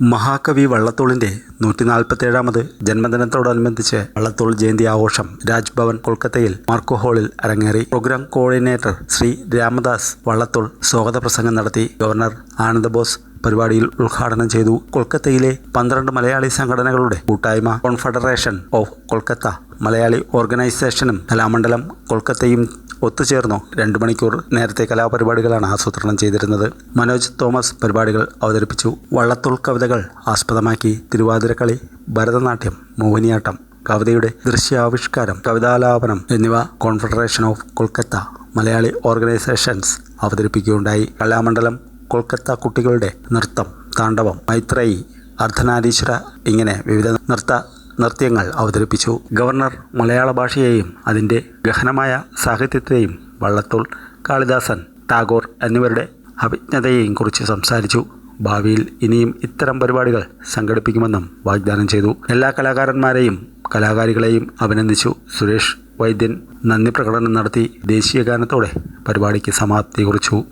മഹാകവി വള്ളത്തോളിന്റെ നൂറ്റി ജന്മദിനത്തോടനുബന്ധിച്ച് വള്ളത്തോൾ ജയന്തി ആഘോഷം രാജ്ഭവൻ കൊൽക്കത്തയിൽ മാർക്കോ ഹാളിൽ അരങ്ങേറി. പ്രോഗ്രാം കോർഡിനേറ്റർ ശ്രീ രാമദാസ് വള്ളത്തോൾ സ്വാഗത പ്രസംഗം നടത്തി. ഗവർണർ ആനന്ദബോസ് പരിപാടിയിൽ ഉദ്ഘാടനം ചെയ്തു. കൊൽക്കത്തയിലെ പന്ത്രണ്ട് മലയാളി സംഘടനകളുടെ കൂട്ടായ്മ കോൺഫെഡറേഷൻ ഓഫ് കൊൽക്കത്ത മലയാളി ഓർഗനൈസേഷനും കലാമണ്ഡലം കൊൽക്കത്തയും ഒത്തുചേർന്നു. രണ്ടു മണിക്കൂർ നേരത്തെ കലാപരിപാടികളാണ് ആസൂത്രണം ചെയ്തിരുന്നത്. മനോജ് തോമസ് പരിപാടികൾ അവതരിപ്പിച്ചു. വള്ളത്തോൾ കവിതകൾ ആസ്പദമാക്കി. തിരുവാതിരക്കളി ഭരതനാട്യം മോഹിനിയാട്ടം കവിതയുടെ ദൃശ്യാവിഷ്കാരം കവിതാലാപനം എന്നിവ confederation of Kolkata Malayali organisations അവതരിപ്പിക്കുകയുണ്ടായി. Kalamandalam Kolkata കുട്ടികളുടെ നൃത്തം താണ്ഡവം മൈത്രേയി അർദ്ധനാരീശ്വര ഇങ്ങനെ വിവിധ നൃത്ത നൃത്യങ്ങൾ അവതരിപ്പിച്ചു. ഗവർണർ മലയാള ഭാഷയെയും അതിന്റെ ഗഹനമായ സാഹിത്യത്തെയും വള്ളത്തോൾ കാളിദാസൻ ടാഗോർ എന്നിവരുടെ അഭിജ്ഞതയെയും കുറിച്ച് സംസാരിച്ചു. ഭാവിയിൽ ഇനിയും ഇത്തരം പരിപാടികൾ സംഘടിപ്പിക്കുമെന്നും വാഗ്ദാനം ചെയ്തു. എല്ലാ കലാകാരന്മാരെയും കലാകാരികളെയും അഭിനന്ദിച്ചു. സുരേഷ് വൈദ്യൻ നന്ദി പ്രകടനം നടത്തി ദേശീയ ഗാനത്തോടെ പരിപാടിക്ക് സമാപ്തി കുറിച്ചു.